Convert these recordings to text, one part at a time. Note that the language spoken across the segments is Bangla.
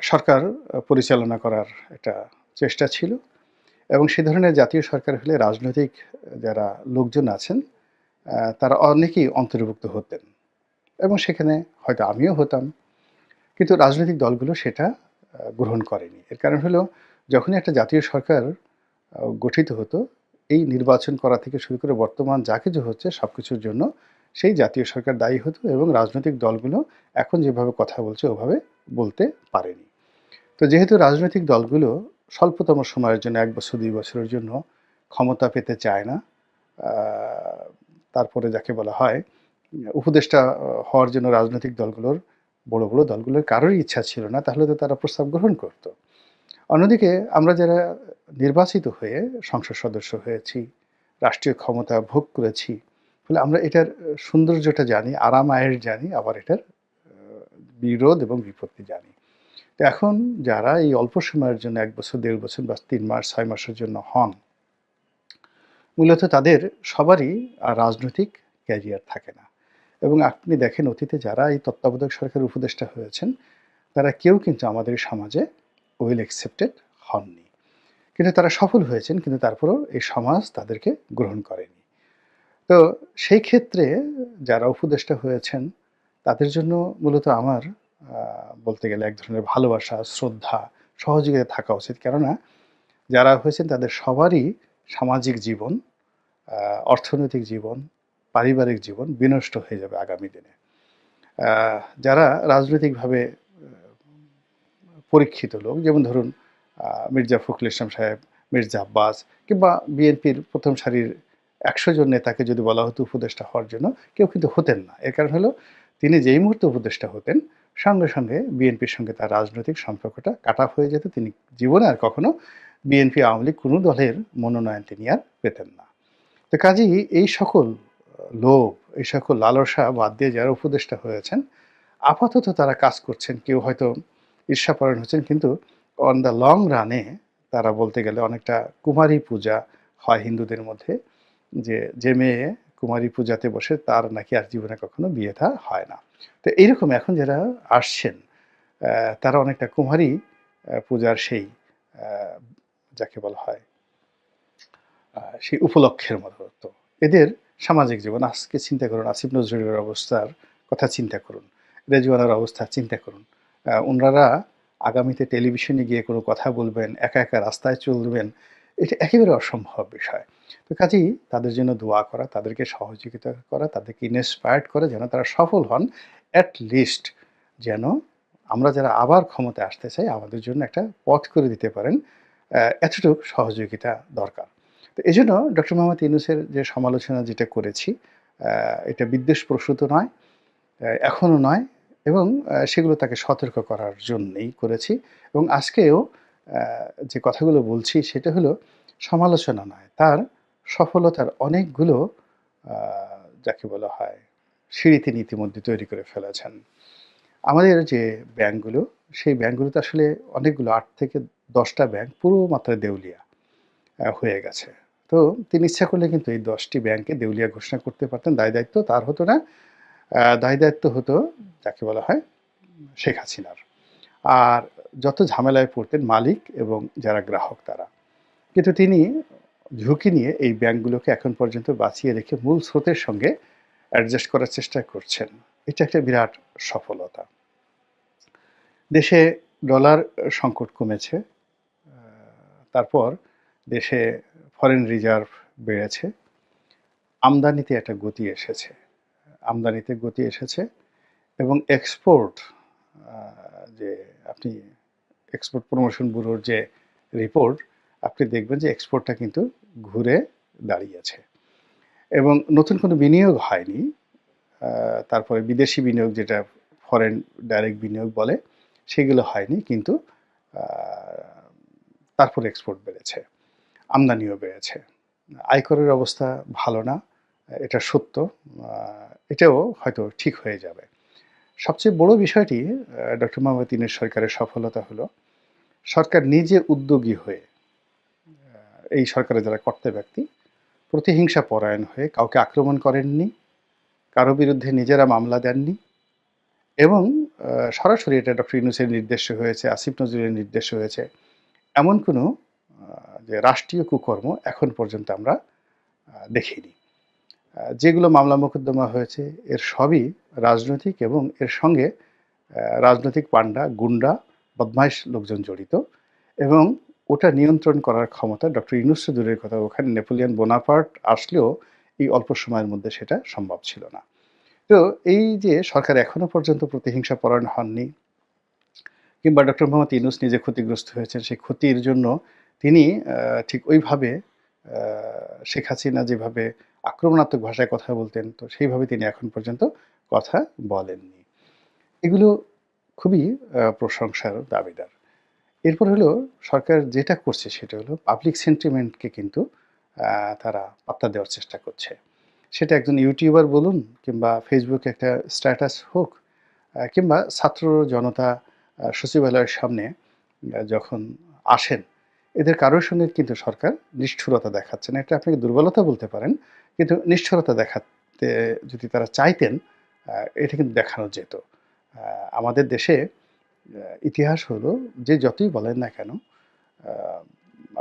সরকার পরিচালনা করার একটা চেষ্টা ছিল এবং সে ধরনের জাতীয় সরকার হলে রাজনৈতিক যারা লোকজন আছেন তারা অনেকেই অন্তর্ভুক্ত হতেন এবং সেখানে হয়তো আমিও হতাম। কিন্তু রাজনৈতিক দলগুলো সেটা গ্রহণ করেনি। এর কারণ হলো, যখনই একটা জাতীয় সরকার গঠিত হতো, এই নির্বাচন করা থেকে শুরু করে বর্তমান যা কিছু হচ্ছে সব কিছুর জন্য সেই জাতীয় সরকার দায়ী হতো এবং রাজনৈতিক দলগুলো এখন যেভাবে কথা বলছে, ওভাবে বলতে পারেনি। তো যেহেতু রাজনৈতিক দলগুলো স্বল্পতম সময়ের জন্য এক বছর, দুই বছরের জন্য ক্ষমতা পেতে চায় না তারপরে যাকে বলা হয়, উপদেষ্টা হওয়ার জন্য রাজনৈতিক দলগুলোর, বড় বড় দলগুলোর কারোরই ইচ্ছা ছিল না, তাহলে তো তারা প্রস্তাব গ্রহণ করত। অন্যদিকে আমরা যারা নির্বাচিত হয়ে সংসদ সদস্য হয়েছি, রাষ্ট্রীয় ক্ষমতা ভোগ করেছি ফলে আমরা এটার সৌন্দর্যটা জানি, আরাম আয়ের জানি, আবার এটার বিরোধ এবং বিপত্তি জানি। তো এখন যারা এই অল্প সময়ের জন্য এক বছর, দেড় বছর বা তিন মাস, ছয় মাসের জন্য হন, মূলত তাদের সবারই রাজনৈতিক ক্যারিয়ার থাকে না। এবং আপনি দেখেন অতীতে যারা এই তত্ত্বাবধায়ক সরকারের উপদেষ্টা হয়েছেন, তারা কেউ কিন্তু আমাদের সমাজে ওয়েল অ্যাকসেপ্টেড হননি। কিন্তু তারা সফল হয়েছেন, কিন্তু তারপরেও এই সমাজ তাদেরকে গ্রহণ করেনি। তো সেই ক্ষেত্রে যারা উপদেষ্টা হয়েছেন তাদের জন্য মূলত আমার বলতে গেলে এক ধরনের ভালোবাসা, শ্রদ্ধা, সহযোগিতা থাকা উচিত। কেননা যারা হয়েছেন তাদের সবারই সামাজিক জীবন অর্থনৈতিক জীবন, পারিবারিক জীবন বিনষ্ট হয়ে যাবে আগামী দিনে। যারা রাজনৈতিকভাবে পরীক্ষিত লোক, যেমন ধরুন মির্জা ফখরুল ইসলাম সাহেব, মির্জা আব্বাস কিংবা বিএনপির প্রথম সারির একশো জন নেতাকে যদি বলা হতো উপদেষ্টা হওয়ার জন্য, কেউ কিন্তু হতেন না। এর কারণ হলো তিনি যেই মুহূর্তে উপদেষ্টা হতেন, সঙ্গে সঙ্গে বিএনপির সঙ্গে তার রাজনৈতিক সম্পর্কটা কাট কাটা হয়ে যেত। তিনি জীবনে আর কখনো বিএনপি আওয়ামী লীগ কোনো দলের মনোনয়ন তিনি আর পেতেন না। তো কাজেই এই সকল লোভ, এই সকল লালসা বাদ দিয়ে যারা উপদেষ্টা হয়েছেন, আপাতত তারা কাজ করছেন। কেউ হয়তো ঈর্ষাপরণ হচ্ছেন, কিন্তু অন দ্য লং রানে তারা বলতে গেলে অনেকটা কুমারী পূজা হয় হিন্দুদের মধ্যে, যে যে মেয়ে কুমারী পূজাতে বসে তার নাকি আর জীবনে কখনো বিয়ে থা হয় না। তো এইরকম এখন যারা আসছেন তারা অনেকটা কুমারী পূজার সেই যাকে বলা হয় সেই উপলক্ষের মতো এদের সামাজিক জীবন, আজকে চিন্তা করুন, আসিফ নজরুলের অবস্থার কথা চিন্তা করুন, রেজওয়ানার অবস্থা চিন্তা করুন ওনারা আগামীতে টেলিভিশনে গিয়ে কোনো কথা বলবেন, একা একা রাস্তায় চলবেন এটা একেবারে অসম্ভব বিষয়। তো কাজেই তাদের জন্য দোয়া করা, তাদেরকে সহযোগিতা করা, তাদেরকে ইনস্পায়ার্ড করা যেন তারা সফল হন অ্যাট লিস্ট যেন আমরা যারা আবার ক্ষমতায় আসতে চাই, আমাদের জন্য একটা পথ করে দিতে পারেন এতটুকু সহযোগিতা দরকার। তো এই জন্য ডক্টর মোহাম্মদ ইউনুসের যে সমালোচনা যেটা করেছি এটা বিদ্বেষপ্রসূত নয় এখনও নয় এবং সেগুলো তাকে সতর্ক করার জন্যই করেছি এবং আজকেও যে কথাগুলো বলছি সেটা হলো সমালোচনা নয়, তার সফলতার অনেকগুলো যাকে বলা হয় সিঁড়ি তিনি ইতিমধ্যে তৈরি করে ফেলেছেন। আমাদের যে ব্যাংকগুলো, সেই ব্যাংকগুলোতে আসলে অনেকগুলো আট থেকে দশটা ব্যাংক পুরো মাত্রায় দেউলিয়া হয়ে গেছে। তো তিনি ইচ্ছা করলে কিন্তু এই দশটি ব্যাংকে দেউলিয়া ঘোষণা করতে পারতেন, দায় দায়িত্ব তার হতো না। দায় দায়িত্ব হতো যাকে বলা হয় শেখ হাসিনার। আর যত ঝামেলায় পড়তেন মালিক এবং যারা গ্রাহক তারা। কিন্তু তিনি ঝুঁকি নিয়ে এই ব্যাংকগুলোকে এখন পর্যন্ত বাঁচিয়ে রেখে মূল স্রোতের সঙ্গে অ্যাডজাস্ট করার চেষ্টা করছেন। এটা একটা বিরাট সফলতা। দেশে ডলার সংকট কমেছে তারপর দেশে ফরেন রিজার্ভ বেড়েছে। আমদানিতে একটা গতি এসেছে, আমদানিতে গতি এসেছে এবং এক্সপোর্ট যে আপনি এক্সপোর্ট প্রমোশন ব্যুরোর যে রিপোর্ট আপনি দেখবেন যে এক্সপোর্টটা কিন্তু ঘুরে দাঁড়িয়েছে। এবং নতুন কোনো বিনিয়োগ হয়নি তারপরে বিদেশি বিনিয়োগ যেটা ফরেন ডাইরেক্ট বিনিয়োগ বলে, সেগুলো হয়নি কিন্তু তারপরে এক্সপোর্ট বেড়েছে, আমদানিও বেড়েছে। আয়করের অবস্থা ভালো না, এটা সত্য এটাও হয়তো ঠিক হয়ে যাবে। সবচেয়ে বড় বিষয়টি ডক্টর মোহাম্মদ সরকারের সফলতা হলো সরকার নিজে উদ্যোগী হয়ে, এই সরকারের যারা কর্তা ব্যক্তি, প্রতিহিংসা পরায়ণ হয়ে কাউকে আক্রমণ করেননি, কারও বিরুদ্ধে নিজেরা মামলা দেননি এবং সরাসরি এটা ডক্টর ইউনুসের নির্দেশে হয়েছে, আসিফ নজরুলের নির্দেশে হয়েছে, এমন কোনো যে রাষ্ট্রীয় কুকর্ম এখন পর্যন্ত আমরা দেখিনি। যেগুলো মামলা মোকদ্দমা হয়েছে, এর সবই রাজনৈতিক এবং এর সঙ্গে রাজনৈতিক পান্ডা গুন্ডা বদমাইশ লোকজন জড়িত এবং ওটা নিয়ন্ত্রণ করার ক্ষমতা ডক্টর তো দূরের কথা, ওখানে নেপোলিয়ন বোনাপার্ট আসলেও এই অল্প সময়ের মধ্যে সেটা সম্ভব ছিল না। তো এই যে সরকার এখনও পর্যন্ত প্রতিহিংসা পরায়ণ হননি, কিংবা ডক্টর মোহাম্মদ ইউনুস নিজে ক্ষতিগ্রস্ত হয়েছেন, সেই ক্ষতির জন্য তিনি ঠিক ওইভাবে শেখ হাসিনা যেভাবে আক্রমণাত্মক ভাষায় কথা বলতেন, তো সেইভাবে তিনি এখন পর্যন্ত কথা বলেননি। এগুলো খুবই প্রশংসার দাবিদার। এরপর হলো সরকার যেটা করছে সেটা হলো পাবলিক সেন্টিমেন্টকে কিন্তু তারা পাত্তা দেওয়ার চেষ্টা করছে। সেটা একজন ইউটিউবার বলুন কিংবা ফেসবুকে একটা স্ট্যাটাস হোক কিংবা ছাত্র জনতা সচিবালয়ের সামনে যখন আসেন, এদের কারোর সঙ্গে কিন্তু সরকার নিষ্ঠুরতা দেখাচ্ছে না। এটা আপনাকে দুর্বলতা বলতে পারেন, কিন্তু নিষ্ঠুরতা দেখাতে যদি তারা চাইতেন এটা কিন্তু দেখানো যেত। আমাদের দেশে ইতিহাস হলো যে যতই বলেন না কেন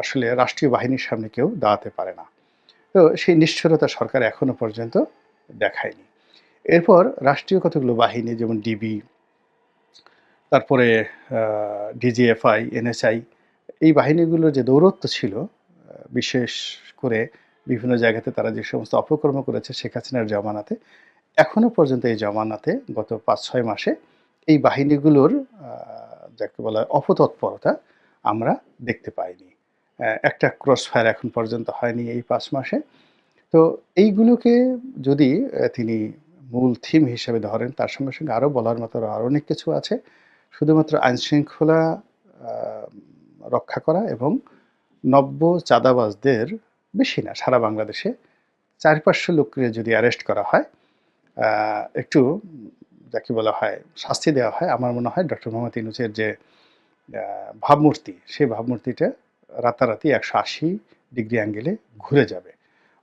আসলে রাষ্ট্রীয় বাহিনীর সামনে কেউ দাঁড়াতে পারে না। তো সেই নিষ্ঠুরতা সরকার এখনও পর্যন্ত দেখায়নি। এরপর রাষ্ট্রীয় কতগুলো বাহিনী, যেমন ডিবি, তারপরে ডিজিএফআই, এনএসআই, এই বাহিনীগুলোর যে দৌরত্ব ছিল বিশেষ করে বিভিন্ন জায়গাতে তারা যে সমস্ত অপকর্ম করেছে শেখ হাসিনার জমানাতে এখনও পর্যন্ত এই জমানাতে গত পাঁচ, ছয় মাসে এই বাহিনীগুলোর যাকে বলা হয় অপতৎপরতা আমরা দেখতে পাইনি। একটা ক্রস ফায়ার এখন পর্যন্ত হয়নি এই পাঁচ মাসে। তো এইগুলোকে যদি তিনি মূল থিম হিসেবে ধরেন, তার সঙ্গে সঙ্গে আরও বলার মতো আরও অনেক কিছু আছে। শুধুমাত্র আইনশৃঙ্খলা রক্ষা করা এবং নব্য চাঁদাবাজদের, বেশি না, সারা বাংলাদেশে চার পাঁচশো লোককে যদি অ্যারেস্ট করা হয় একটু যাকে বলা হয়, শাস্তি দেওয়া হয়। আমার মনে হয় ডক্টর মোহাম্মদ ইনুসের যে ভাবমূর্তি, সেই ভাবমূর্তিটা রাতারাতি একশো আশি ডিগ্রি অ্যাঙ্গেলে ঘুরে যাবে।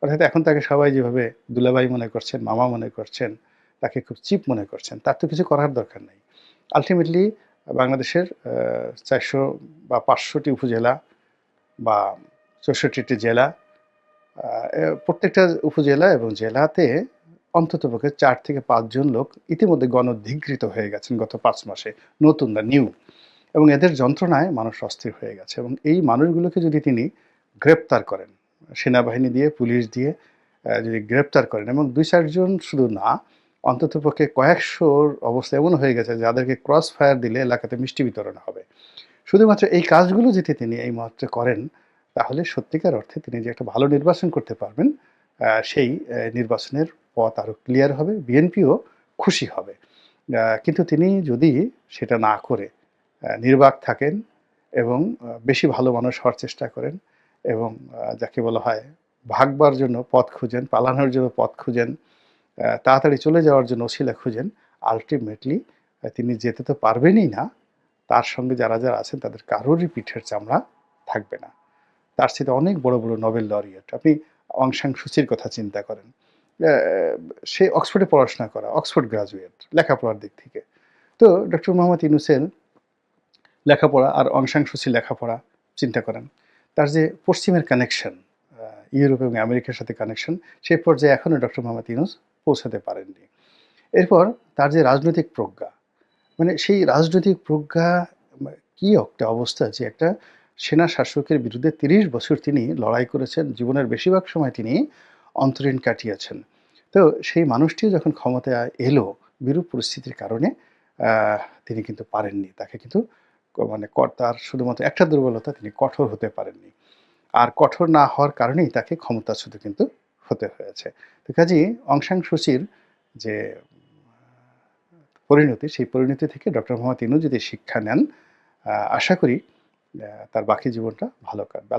অর্থাৎ এখন তাকে সবাই যেভাবে দুলাভাই মনে করছেন, মামা মনে করছেন, তাকে খুব চিপ মনে করছেন, তার তো কিছু করার দরকার নেই। আলটিমেটলি বাংলাদেশের চারশো বা পাঁচশোটি উপজেলা বা চৌষট্টিটি জেলা প্রত্যেকটা উপজেলা এবং জেলাতে অন্ততপক্ষে চার থেকে পাঁচজন লোক ইতিমধ্যে গণধিকৃত হয়ে গেছেন গত পাঁচ মাসে, নতুন না নিউ। এবং এদের যন্ত্রণায় মানুষ অস্থির হয়ে গেছে এবং এই মানুষগুলোকে যদি তিনি গ্রেপ্তার করেন, সেনাবাহিনী দিয়ে, পুলিশ দিয়ে যদি গ্রেপ্তার করেন এবং দুই চারজন শুধু না, অন্ততপক্ষে কয়েকশোর অবস্থা এমন হয়ে গেছে যাদেরকে ক্রস ফায়ার দিলে এলাকাতে মিষ্টি বিতরণ হবে। শুধুমাত্র এই কাজগুলো যদি তিনি এই মুহূর্তে করেন, তাহলে সত্যিকার অর্থে তিনি যে একটা ভালো নির্বাচন করতে পারবেন সেই নির্বাচনের পথ আরও ক্লিয়ার হবে, বিএনপিও খুশি হবে। কিন্তু তিনি যদি সেটা না করে নির্বাক থাকেন এবং বেশি ভালো মানুষ হওয়ার চেষ্টা করেন এবং যাকে বলা হয় ভাগবার জন্য পথ খুঁজেন, পালানোর জন্য পথ খুঁজেন তাড়াতাড়ি চলে যাওয়ার জন্য ওসিলা খুঁজেন আলটিমেটলি তিনি যেতে তো পারবেনই না। তার সঙ্গে যারা যারা আছেন, তাদের কারোরই পিঠের চামড়া থাকবে না। তার সাথে অনেক বড় বড় নোবেল লরিয়েট। আপনি অংশাং সূচির কথা চিন্তা করেন। সে অক্সফোর্ডে পড়াশোনা করা, অক্সফোর্ড গ্রাজুয়েট লেখাপড়ার দিক থেকে। তো ডক্টর মোহাম্মদ ইনুসেন লেখাপড়া আর অংশাং সূচি লেখাপড়া চিন্তা করেন। তার যে পশ্চিমের কানেকশন ইউরোপ এবং আমেরিকার সাথে কানেকশন সেই পর্যায়ে এখনও ডক্টর মোহাম্মদ ইনুস পৌঁছাতে পারেননি। এরপর তার যে রাজনৈতিক প্রজ্ঞা মানে সেই রাজনৈতিক প্রজ্ঞা কি একটা অবস্থা যে একটা সেনা শাসকের বিরুদ্ধে তিরিশ বছর তিনি লড়াই করেছেন, জীবনের বেশিরভাগ সময় তিনি অন্তরীণ কাটিয়েছেন। তো সেই মানুষটিও যখন ক্ষমতায় এলো বিরূপ পরিস্থিতির কারণে তিনি কিন্তু পারেননি। তাকে কিন্তু মানে ক- তার শুধুমাত্র একটা দুর্বলতা, তিনি কঠোর হতে পারেননি। আর কঠোর না হওয়ার কারণেই তাকে ক্ষমতাচ্যুত কিন্তু হতে হয়েছে। তো কাজেই অংশাং সূচির যে, পরিণতি, সেই পরিণতি থেকে ডক্টর মোহাম্মদ ইনু যদি শিক্ষা নেন আশা করি তার বাকি জীবনটা ভালো কাটবে।